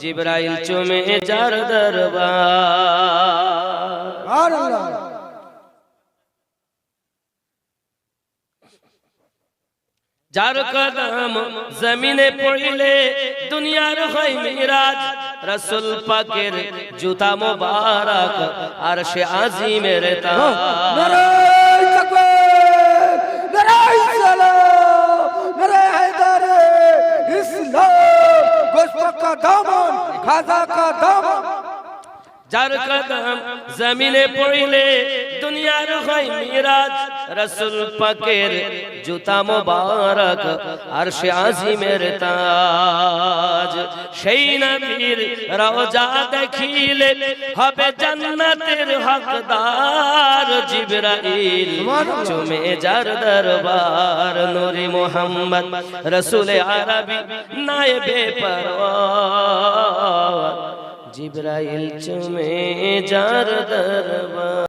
জিব্রাইল চুমে যার দরবার। যার কদম জমিনে পড়িলে দুনিয়ার হয় মিরাজ, রসুল পাকের জুতা মোবারক আর সে আজিমের তাজ। का दामन खाजा का दामन যার কদম জমিনে পড়িলে দুনিয়ার হয় মিরাজ রসুল পাকের জুতা মোবারক আর সে আজিমের তাজ সেই নবীর রওজা দেখিলে হবে জান্নাতের হকদার জিবরাইল। চুমে যার দরবার নূরে মোহাম্মদ রসুল আরবি নায়েবে পরওয়ার। জিব্রাইল চুমে যার দরবার